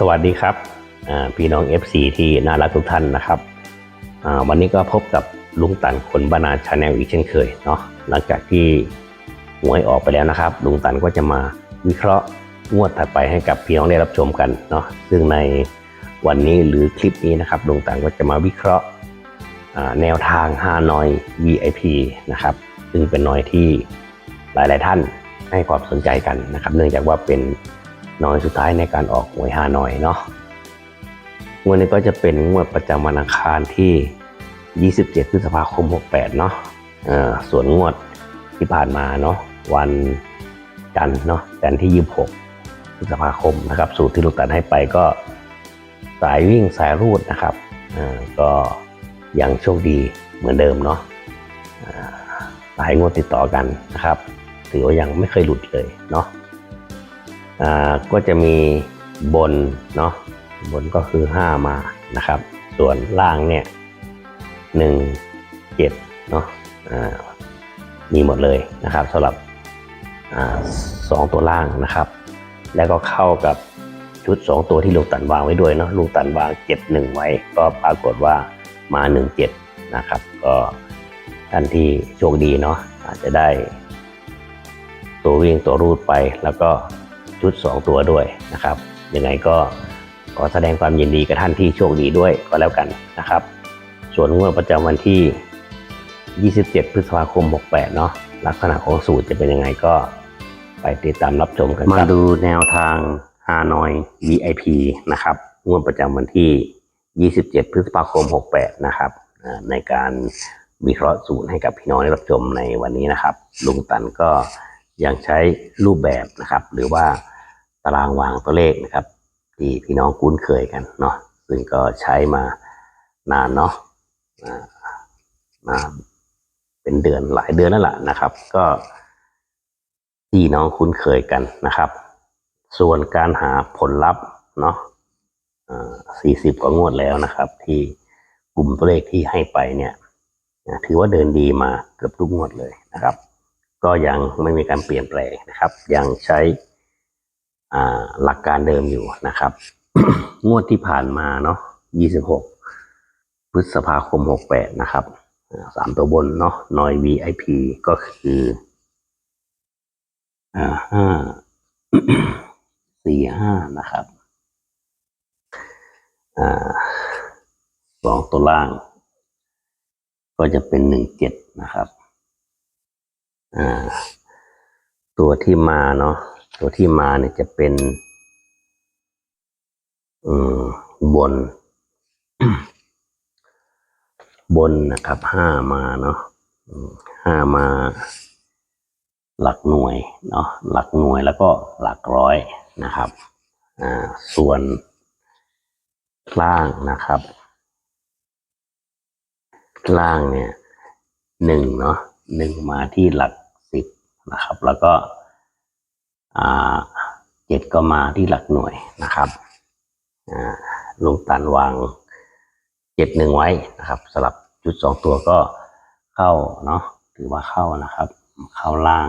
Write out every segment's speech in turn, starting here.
สวัสดีครับพี่น้อง FC ที่น่ารักทุกท่านนะครับวันนี้ก็พบกับลุงตันคนบานาชาแนลอีกเช่นเคยเนาะหลังจากที่หวยออกไปแล้วนะครับ ลุงตันก็จะมาวิเคราะห์งวดถัดไปให้กับพี่น้องได้รับชมกันเนาะซึ่งในวันนี้หรือคลิปนี้นะครับลุงตันก็จะมาวิเคราะห์แนวทางฮานอย VIP นะครับซึ่งเป็นนอยที่หลาย ๆ ท่านให้ความสนใจกันนะครับ เนื่องจากว่าเป็น น้อยสุดท้ายในการออกหวยฮานอยเนาะงวดนี้ก็จะเป็นงวดประจำวันอังคารที่ 27 พฤษภาคม 68 เนาะเออส่วนงวดที่ผ่านมาเนาะวันจันทร์เนาะจันทร์ที่ 26 พฤษภาคมนะครับ สูตรที่ลูกตัดให้ไปก็สายวิ่งสายรูดนะครับเออก็ยังโชคดีเหมือนเดิมเนาะอ่าหลายงวดติดต่อกันนะครับ ถือว่ายังไม่เคยหลุดเลยเนาะ ก็จะมีบนเนาะบนก็คือ 5 มานะครับ ส่วนล่างเนี่ย1 7เนาะอ่ามีหมดเลยนะครับสำหรับอสองตัวล่างนะครับ แล้วก็เข้ากับชุด 2 ตัวที่ลุงตันวางไว้ด้วยเนาะลุงตันวาง7 1ไว้ ก็ปรากฏว่ามา 1 7 นะครับ ก็ท่านที่โชคดีเนาะอาจจะได้ตัววิ่งตัวรูดไปแล้วก็ ชุด 2 ตัวด้วยนะครับยังไงก็ขอแสดงความยินดีกับท่านที่โชคดีด้วยก็แล้วกันนะครับ ส่วนงวดประจำวันที่ 27 พฤษภาคม 68 เนาะลักษณะของสูตรจะเป็นยังไงก็ไปติดตามรับชมกันมาดูแนวทางฮานอย VIP นะครับงวดประจำวันที่ 27 พฤษภาคม 68 นะครับ ในการวิเคราะห์สูตรให้กับพี่น้องได้รับชมในวันนี้นะครับ ลุงตันก็ ยังใช้รูปแบบนะครับ หรือว่าตารางวางตัวเลขนะครับ ที่พี่น้องคุ้นเคยกันเนาะซึ่งก็ใช้มานานเนาะอ่ามาเป็นเดือนหลายเดือนแล้วล่ะนะครับ ก็ที่น้องคุ้นเคยกันนะครับ ส่วนการหาผลลัพธ์เนาะสี่สิบกว่างวดแล้วนะครับ ที่กลุ่มตัวเลขที่ให้ไปเนี่ยถือว่าเดินดีมาเกือบทุกงวดเลยนะครับ ก็ยังไม่มีการเปลี่ยนแปลงนะครับ ยังใช้หลักการเดิมอยู่นะครับ งวดที่ผ่านมาเนาะ26 พฤษภาคม 68 นะครับสามตัวบนเนาะนอย VIP ก็คือห้าสี่ห้านะครับอสองตัวล่าง ก็จะเป็นหนึ่งเจ็ดนะครับ อ่า ตัวที่มาเนาะตัวที่มาเนี่ยจะเป็น อืมบน บนนะครับห้ามาเนาะห้ามา หลักหน่วยเนาะหลักหน่วยแล้วก็หลักร้อยนะครับ อ่า ส่วนล่างนะครับ ล่างเนี่ยหนึ่งเนาะ หนึ่งมาที่หลักสิบนะครับ แล้วก็เจ็ดก็มาที่หลักหน่วยนะครับลุงตันวางเจ็ดหนึ่งไว้นะครับสลับจุดสองตัวก็เข้าเนาะถือว่าเข้านะครับ เข้าล่าง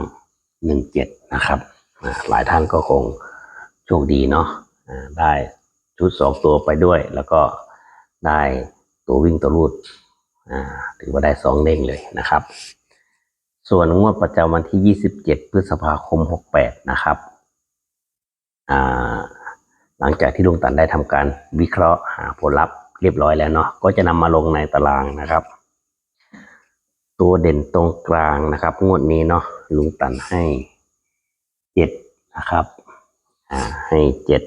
หนึ่งเจ็ดนะครับหลายท่านก็คงโชคดีเนาะได้ชุดสองตัวไปด้วย แล้วก็ได้ตัววิ่งตัวรูดถือว่าได้สองเด้งเลยนะครับ ส่วนงวดประจำวันที่ 27 พฤษภาคม 68 นะครับหลังจากที่ลุงตันได้ทำการวิเคราะห์หาผลลัพธ์เรียบร้อยแล้วเนาะก็จะนำมาลงในตารางนะครับ ตัวเด่นตรงกลางนะครับ งวดนี้เนาะลุงตันให้เจ็ดนะครับให้เจ็ด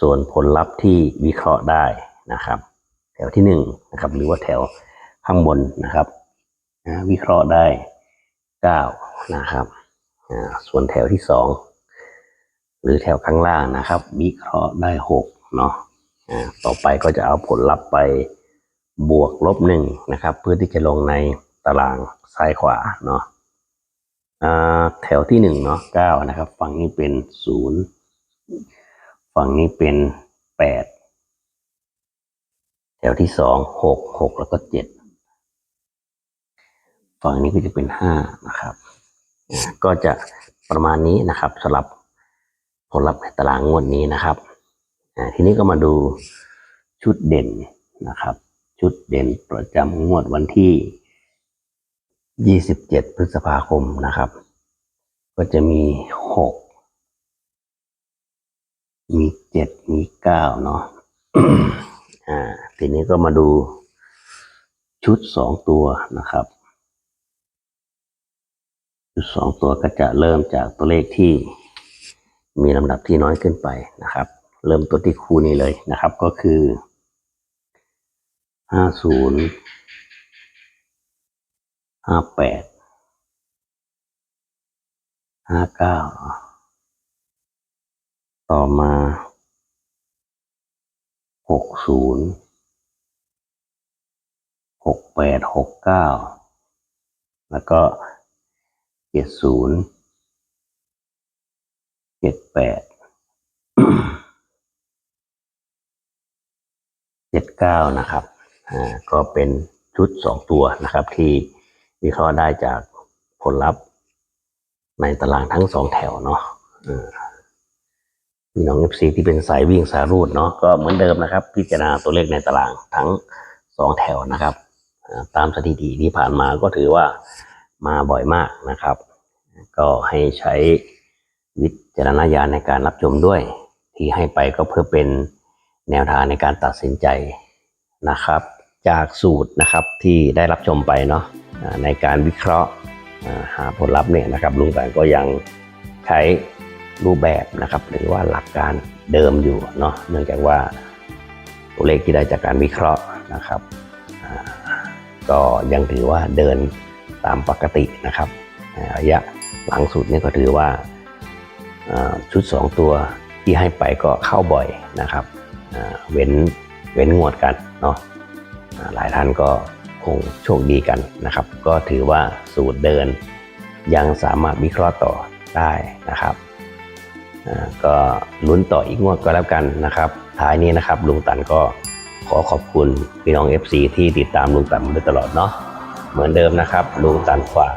ส่วนผลลัพธ์ที่วิเคราะห์ได้นะครับ แถวที่หนึ่งนะครับหรือว่าแถวข้างบนนะครับ วิเคราะห์ได้เก้านะครับส่วนแถวที่สองหรือแถวข้างล่างนะครับ วิเคราะห์ได้หกเนาะต่อไปก็จะเอาผลลัพธ์ไปบวกลบหนึ่งนะครับ เพื่อที่จะลงในตารางซ้ายขวาเนาะแถวที่หนึ่งเนาะเก้านะครับ ฝั่งนี้เป็นศูนย์ฝั่งนี้เป็นแปดแถวที่สองหกหกแล้วก็เจ็ด ฝั่งนี้ก็จะเป็นห้านะครับอ่าก็จะประมาณนี้นะครับสำหรับผลลัพธ์ในตารางงวดนี้นะครับอ่าทีนี้ก็มาดูชุดเด่นนะครับ ชุดเด่นประจำงวดวันที่ 27 พฤษภาคมนะครับ ก็จะมีหกมีเจ็ดมีเก้าเนาะอ่าทีนี้ก็มาดูชุดสองตัวนะครับ สองตัวก็จะเริ่มจากตัวเลขที่มีลำดับที่น้อยขึ้นไปนะครับ เริ่มตัวที่คู่นี้เลยนะครับ ก็คือห้าศูนย์ห้าแปดห้าเก้าต่อมาหกศูนย์หกแปดหกเก้าแล้วก็ จ็ดศูนย์เจ็ดแปดเจ็ดเก้านะครับ อ่า ก็เป็นชุดสองตัวนะครับ ที่วิเคราะห์ได้จากผลลัพธ์ในตารางทั้งสองแถวเนาะอ่าพี่น้องเอฟซีที่เป็นสายวิ่งสายรูดเนาะก็เหมือนเดิมนะครับ พิจารณาตัวเลขในตารางทั้งสองแถวนะครับอ่าตามสถิติที่ผ่านมาก็ถือว่ามาบ่อยมากนะครับ ก็ให้ใช้วิจารณญาณในการรับชมด้วย ที่ให้ไปก็เพื่อเป็นแนวทางในการตัดสินใจนะครับ จากสูตรนะครับที่ได้รับชมไปเนาะในการวิเคราะห์หาผลลัพธ์เนี่ยนะครับลุงแปงก็ยังใช้รูปแบบนะครับ หรือว่าหลักการเดิมอยู่เนาะเนื่องจากว่าตัวเลขที่ได้จากการวิเคราะห์นะครับ ก็ยังถือว่าเดินตามปกตินะครับระยะ หลังสุดนี่ก็ถือว่าชุด 2 ตัวที่ให้ไปก็เข้าบ่อยนะครับเว้นเว้นงวดกันเนาะหลายท่านก็คงโชคดีกันนะครับ ก็ถือว่าสูตรเดินยังสามารถวิเคราะห์ต่อได้นะครับก็ลุ้นต่ออีกงวดก็แล้วกันนะครับ ท้ายนี้นะครับลุงตันก็ขอขอบคุณพี่น้อง FC ที่ติดตามลุงตันมาโดยตลอดเนาะเหมือนเดิมนะครับลุงตันฝาก